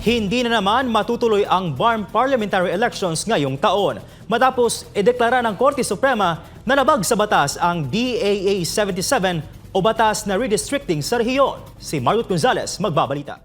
Hindi na naman matutuloy ang BARM parliamentary elections ngayong taon. Matapos ideklara ng Korte Suprema na labag sa batas ang DAA 77 o batas na redistricting sa rehiyon. Si Margot Gonzalez magbabalita.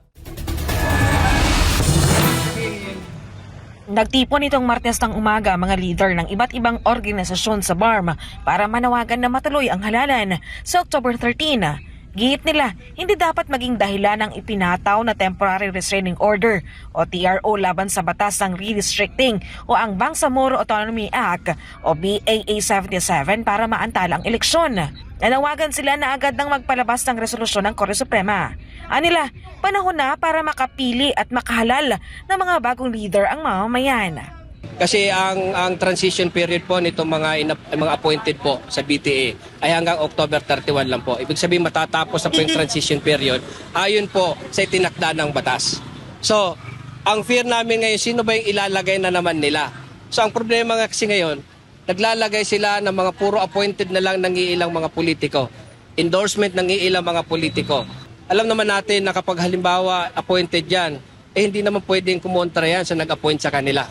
Nagtipon nitong Martes ng umaga mga leader ng iba't ibang organisasyon sa BARM para manawagan na matuloy ang halalan sa October 13. Giit nila, hindi dapat maging dahilan ng ipinataw na Temporary Restraining Order o TRO laban sa batas ng redistricting o ang Bangsamoro Autonomy Act o BAA 77 para maantala ang eleksyon. Nanawagan sila na agad nang magpalabas ng resolusyon ng Korte Suprema. Anila, panahon na para makapili at makahalal ng mga bagong leader ang mamamayan. Kasi ang ang transition period po nitong mga inap- mga appointed po sa BTA ay hanggang October 31 lang po. Ibig sabihin matatapos na po yung transition period ayon po sa itinakda ng batas. So, ang fear namin ngayon, sino ba yung ilalagay na naman nila? So, ang problema nga kasi ngayon, naglalagay sila ng mga puro appointed na lang ng iilang mga politiko. Endorsement ng iilang mga politiko. Alam naman natin na kapag halimbawa appointed yan, eh hindi naman pwedeng kumontra yan sa nag-appoint sa kanila.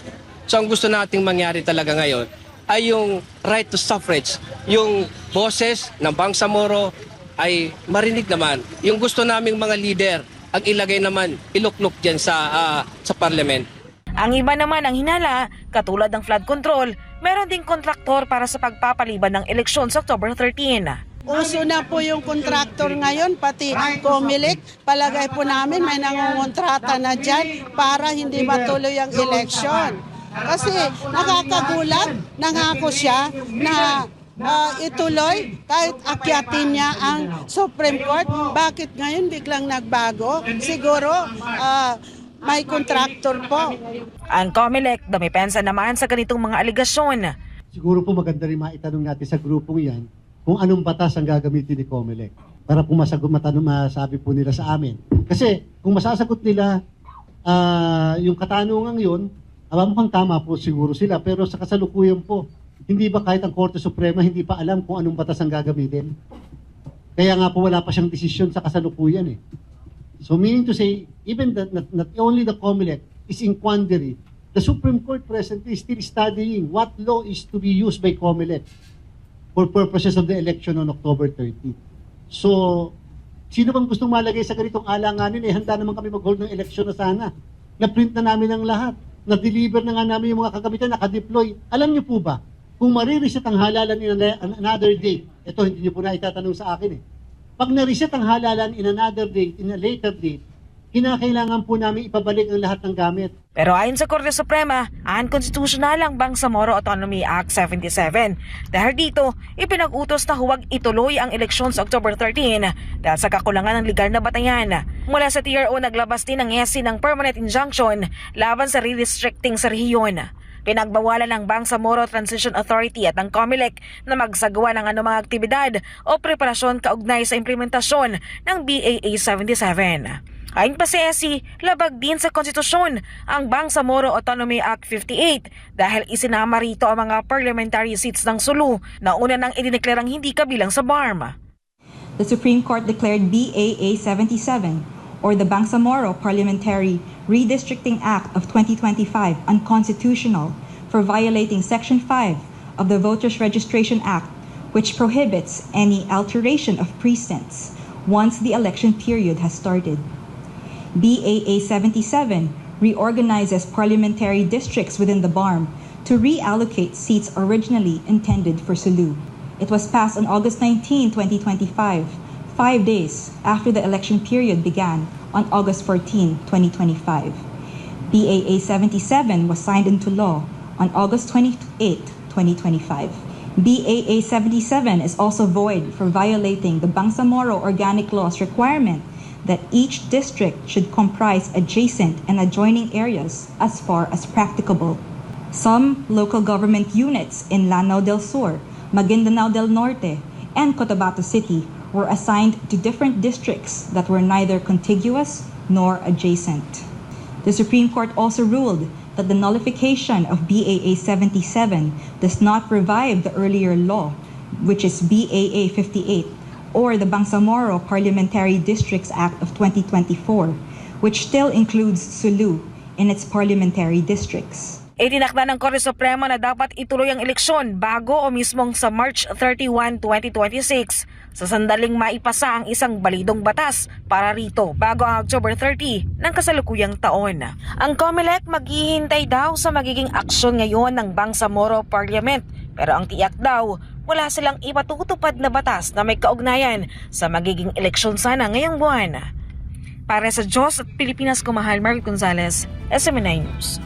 So ang gusto nating mangyari talaga ngayon ay yung right to suffrage. Yung boses ng Bangsamoro ay marinig naman. Yung gusto naming mga leader, ang ilagay naman, iluklok dyan sa, ah, sa parliament. Ang iba naman ang hinala, katulad ng flood control, meron ding kontraktor para sa pagpapaliban ng eleksyon sa October 13. Uso na po yung kontraktor ngayon, pati Comelec. Palagay po namin may nangungontrata na dyan para hindi matuloy ang eleksyon. Kasi nakakagulat, nangako siya na ah, ituloy kahit akyatin niya ang Supreme Court. Bakit ngayon biglang nagbago? Siguro ah, may kontraktor po. Ang COMELEC dumipensa naman sa ganitong mga aligasyon. Siguro po maganda rin maitanong natin sa grupong yan kung anong batas ang gagamitin ni Comelec para po masagot, matanong, masabi po nila sa amin. Kasi kung masasagot nila ah, yung katanungan yun, aba mukhang tama po siguro sila. Pero sa kasalukuyan po, hindi ba kahit ang Korte Suprema hindi pa alam kung anong batas ang gagamitin? Kaya nga po wala pa siyang desisyon sa kasalukuyan eh. So meaning to say, even that not, not only the COMELEC is in quandary, the Supreme Court presently is still studying what law is to be used by COMELEC for purposes of the election on October 30. So, sino bang gustong malagay sa ganitong alanganin? Eh, handa naman kami mag-hold ng election na sana. Na-print na namin ang lahat. Na-deliver na nga namin yung mga kagamitan, naka-deploy. Alam niyo po ba, kung marireset ang halalan in an- another date, ito hindi niyo po na itatanong sa akin eh. Pag na-reset ang halalan in another date, in a later date, kinakailangan po namin ipabalik ang lahat ng gamit. Pero ayon sa Korte Suprema, unconstitutional ang Bangsamoro Autonomy Act 77. Dahil dito, ipinag-utos na huwag ituloy ang eleksyon sa October 13 dahil sa kakulangan ng legal na batayan. Mula sa TRO, naglabas din ng ESI ng permanent injunction laban sa redistricting sa rehiyon. Pinagbawalan ng Bangsamoro Transition Authority at ng COMELEC na magsagawa ng anumang aktibidad o preparasyon kaugnay sa implementasyon ng BAA 77. Ayon pa si ESI, labag din sa konstitusyon ang Bangsamoro Autonomy Act 58 dahil isinama rito ang mga parliamentary seats ng Sulu na una nang idineklarang hindi kabilang sa BARM. the Supreme Court declared BAA 77, or the Bangsamoro Parliamentary Redistricting Act of 2025, unconstitutional for violating Section 5 of the Voters Registration Act, which prohibits any alteration of precincts once the election period has started. BAA 77 reorganizes parliamentary districts within the BARM to reallocate seats originally intended for Sulu. It was passed on August 19, 2025, five days after the election period began on August 14, 2025. BAA 77 was signed into law on August 28, 2025. BAA 77 is also void for violating the Bangsamoro Organic Law's requirement that each district should comprise adjacent and adjoining areas as far as practicable. Some local government units in Lanao del Sur, Maguindanao del Norte, and Cotabato City were assigned to different districts that were neither contiguous nor adjacent. The Supreme Court also ruled that the nullification of BAA 77 does not revive the earlier law, which is BAA 58, or the Bangsamoro Parliamentary Districts Act of 2024, which still includes Sulu in its parliamentary districts. Itinakda ng Korte Suprema na dapat ituloy ang eleksyon bago o mismong sa March 31, 2026 sa sandaling maipasa ang isang balidong batas para rito bago ang October 30 ng kasalukuyang taon. Ang COMELEC maghihintay daw sa magiging aksyon ngayon ng Bangsamoro Parliament pero ang tiyak daw wala silang ipatutupad na batas na may kaugnayan sa magiging eleksyon sana ngayong buwan. Para sa Diyos at Pilipinas Kumahal, Mark Gonzalez, SMNI News.